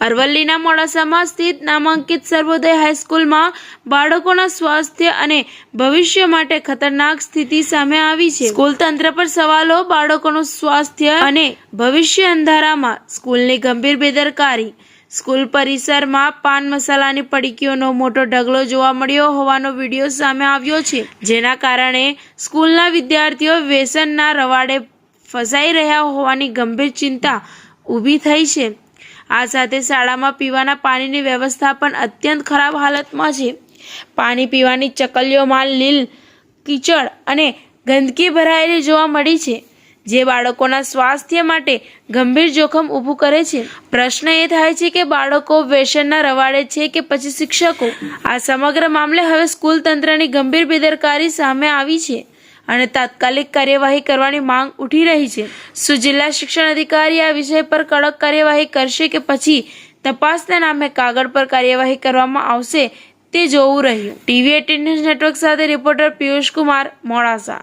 અરવલ્લીના મોડાસામાં સ્થિત નામાંકિત સર્વોદય હાઈસ્કૂલમાં બાળકોના સ્વાસ્થ્ય અને ભવિષ્ય માટે ખતરનાક સ્થિતિ સામે આવી છે. સ્કૂલ તંત્ર પર સવાલો, બાળકોનું સ્વાસ્થ્ય અને ભવિષ્ય અંધારામાં સ્કૂલની ગંભીર બેદરકારી. સ્કૂલ પરિસરમાં પાન મસાલાની પડીકીઓનો મોટો ઢગલો જોવા મળ્યો હોવાનો વીડિયો સામે આવ્યો છે. જેના કારણે સ્કૂલના વિદ્યાર્થીઓ વ્યસનના રવાડે ફસાઈ રહ્યા હોવાની ગંભીર ચિંતા ઊભી થઈ છે. આ સાથે શાળામાં પીવાના પાણીની વ્યવસ્થા પણ અત્યંત ખરાબ હાલતમાં છે. પાણી પીવાની ચકલીઓમાં લીલ કીચડ અને ગંદકી ભરાયેલી જોવા મળી છે, જે બાળકોના સ્વાસ્થ્ય માટે ગંભીર જોખમ ઊભું કરે છે. પ્રશ્ન એ થાય છે કે બાળકો વ્યસનના રવાડે છે કે પછી શિક્ષકો? આ સમગ્ર મામલે હવે સ્કૂલ તંત્રની ગંભીર બેદરકારી સામે આવી છે. અને તાત્કાલિક કાર્યવાહી કરવાની માંગ ઉઠી રહી છે. શું જિલ્લા શિક્ષણ અધિકારી આ વિષય પર કડક કાર્યવાહી કરશે કે પછી તપાસના નામે કાગળ પર કાર્યવાહી કરવામાં આવશે તે જોવું રહ્યું. ટીવી એટીન ન્યૂઝ નેટવર્ક સાથે રિપોર્ટર પિયુષ કુમાર મોડાસા.